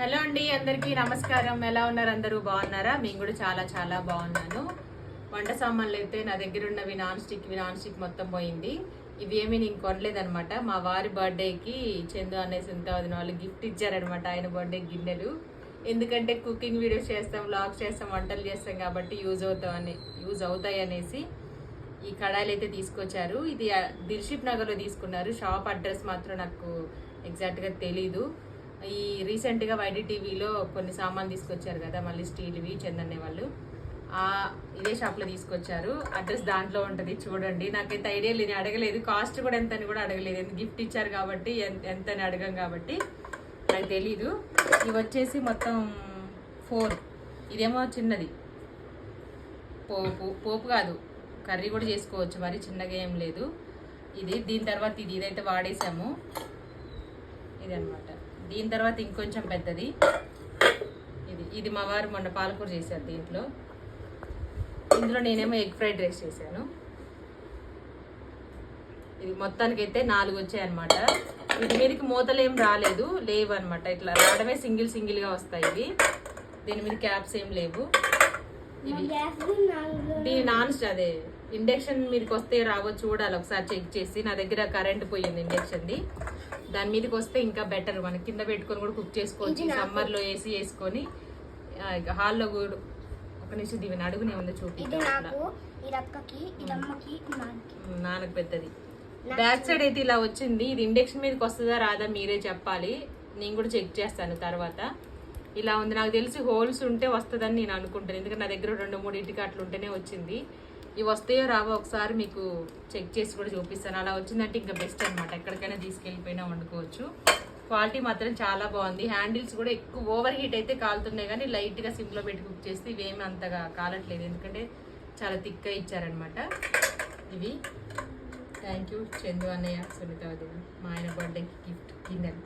Hello అండి అందరికీ నమస్కారం. ఎలా ఉన్నారు అందరూ? బాగున్నారా? మేము కూడా చాలా చాలా బాగున్నాను. వంట సామాన్లు అయితే నా దగ్గర ఉన్నవి నాన్ స్టిక్ నాన్ స్టిక్ మొత్తం పోయింది. ఇవి ఏమీ నేను కొనలేదనమాట మా వారి బర్త్డేకి చందు అనే సుంత వాళ్ళు గిఫ్ట్ ఇచ్చారనమాట ఆయన బర్త్డే గిన్నెలు. ఎందుకంటే కుకింగ్ వీడియోస్ చేస్తాం వ్లాగ్స్ చేస్తాం వంటలు చేస్తాం కాబట్టి యూజ్ అవుతామని యూజ్ అవుతాయి అనేసి ఈ కడాయిలు అయితే తీసుకొచ్చారు. ఇది దిల్షిప్ నగర్లో తీసుకున్నారు. షాప్ అడ్రస్ మాత్రం నాకు ఎగ్జాక్ట్గా తెలీదు. ఈ రీసెంట్గా వైడి టీవీలో కొన్ని సామాన్లు తీసుకొచ్చారు కదా మళ్ళీ స్టీల్వి చందన్నే వాళ్ళు. ఇదే షాప్లో తీసుకొచ్చారు. అడ్రస్ దాంట్లో ఉంటుంది చూడండి. నాకైతే ఐడియా లేదు నేను అడగలేదు. కాస్ట్ కూడా ఎంత అని కూడా అడగలేదు. ఎందుకు గిఫ్ట్ ఇచ్చారు కాబట్టి ఎంత ఎంత అని అడగం కాబట్టి నాకు తెలీదు. ఇవి వచ్చేసి మొత్తం ఫోర్. ఇదేమో చిన్నది. పోపు పోపు కాదు. కర్రీ కూడా చేసుకోవచ్చు మరి చిన్నగా ఏం లేదు. ఇది దీని తర్వాత ఇది ఇదైతే వాడేసాము. ఇది దీని తర్వాత ఇంకొంచెం పెద్దది. ఇది ఇది మా వారు మొన్న పాలకూర చేశారు దీంట్లో. ఇందులో నేనేమో ఎగ్ ఫ్రైడ్ రైస్ చేశాను. ఇది మొత్తానికి అయితే నాలుగు వచ్చాయన్నమాట. వీటి మీదకి మూతలు ఏం రాలేదు లేవు అనమాట ఇట్లా రావడమే సింగిల్ సింగిల్గా వస్తాయి ఇవి. దీని మీద క్యాప్స్ ఏం లేవు. ఇవి దీని నాన్ అదే ఇండక్షన్ మీదకి వస్తే రావో చూడాలి ఒకసారి చెక్ చేసి. నా దగ్గర కరెంట్ పోయింది ఇండక్షన్ది. దాని మీదకి వస్తే ఇంకా బెటర్ మన కింద పెట్టుకొని కూడా కుక్ చేసుకోవచ్చు. సమ్మర్లో ఏసీ వేసుకొని హాల్లో కూడా. ఒక నిమిషం దీవెన అడుగునే ఉంది చూపి నాన్నకి. పెద్దది. బ్యాక్ సైడ్ అయితే ఇలా వచ్చింది. ఇది ఇండక్షన్ మీదకి వస్తుందా రాదా మీరే చెప్పాలి. నేను కూడా చెక్ చేస్తాను తర్వాత. ఇలా ఉంది. నాకు తెలిసి హోల్స్ ఉంటే వస్తుందని నేను అనుకుంటాను. ఎందుకంటే నా దగ్గర రెండు మూడు ఇంటికి అట్లా ఉంటేనే వచ్చింది. ఇవి వస్తాయో రావో ఒకసారి మీకు చెక్ చేసి కూడా చూపిస్తాను. అలా వచ్చిందంటే ఇంకా బెస్ట్ అనమాట ఎక్కడికైనా తీసుకెళ్ళిపోయినా వండుకోవచ్చు. క్వాలిటీ మాత్రం చాలా బాగుంది. హ్యాండిల్స్ కూడా ఎక్కువ ఓవర్ హీట్ అయితే కాలుతున్నాయి కానీ లైట్గా సిమ్లో పెట్టి కుక్ చేస్తే ఇవేమి అంతగా కాలట్లేదు. ఎందుకంటే చాలా థిక్గా ఇచ్చారనమాట ఇవి. థ్యాంక్ యూ చందు అన్నయ్య సునీత వదిన మా ఆయన బర్త్డేకి గిఫ్ట్ గిన్నెలు.